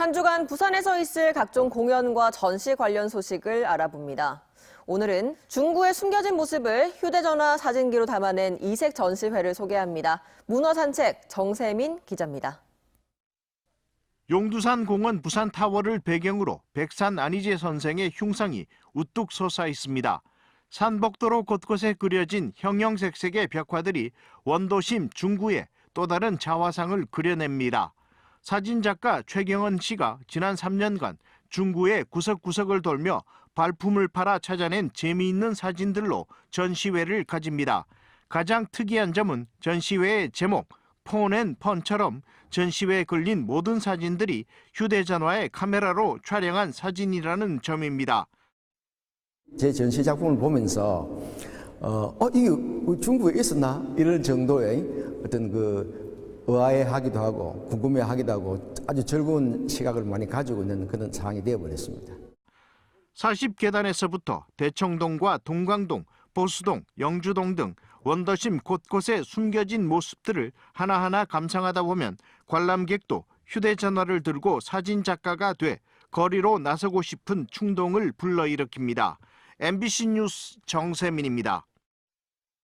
한 주간 부산에서 있을 각종 공연과 전시 관련 소식을 알아봅니다. 오늘은 중구의 숨겨진 모습을 휴대전화 사진기로 담아낸 이색 전시회를 소개합니다. 문화산책 정세민 기자입니다. 용두산 공원 부산 타워를 배경으로 백산 안희재 선생의 흉상이 우뚝 솟아 있습니다. 산복도로 곳곳에 그려진 형형색색의 벽화들이 원도심 중구의 또 다른 자화상을 그려냅니다. 사진작가 최경은 씨가 지난 3년간 중구의 구석구석을 돌며 발품을 팔아 찾아낸 재미있는 사진들로 전시회를 가집니다. 가장 특이한 점은 전시회의 제목 폰앤 펀처럼 전시회에 걸린 모든 사진들이 휴대전화의 카메라로 촬영한 사진이라는 점입니다. 제 전시 작품을 보면서 어, 어 이게 중국에 있었나 이럴 정도의 어떤 그 의아해하기도 하고 궁금해하기도 하고 아주 즐거운 시각을 많이 가지고 있는 그런 상황이 되어버렸습니다. 40계단에서부터 대청동과 동광동, 보수동, 영주동 등 원더심 곳곳에 숨겨진 모습들을 하나하나 감상하다 보면 관람객도 휴대전화를 들고 사진 작가가 돼 거리로 나서고 싶은 충동을 불러일으킵니다. MBC 뉴스 정세민입니다.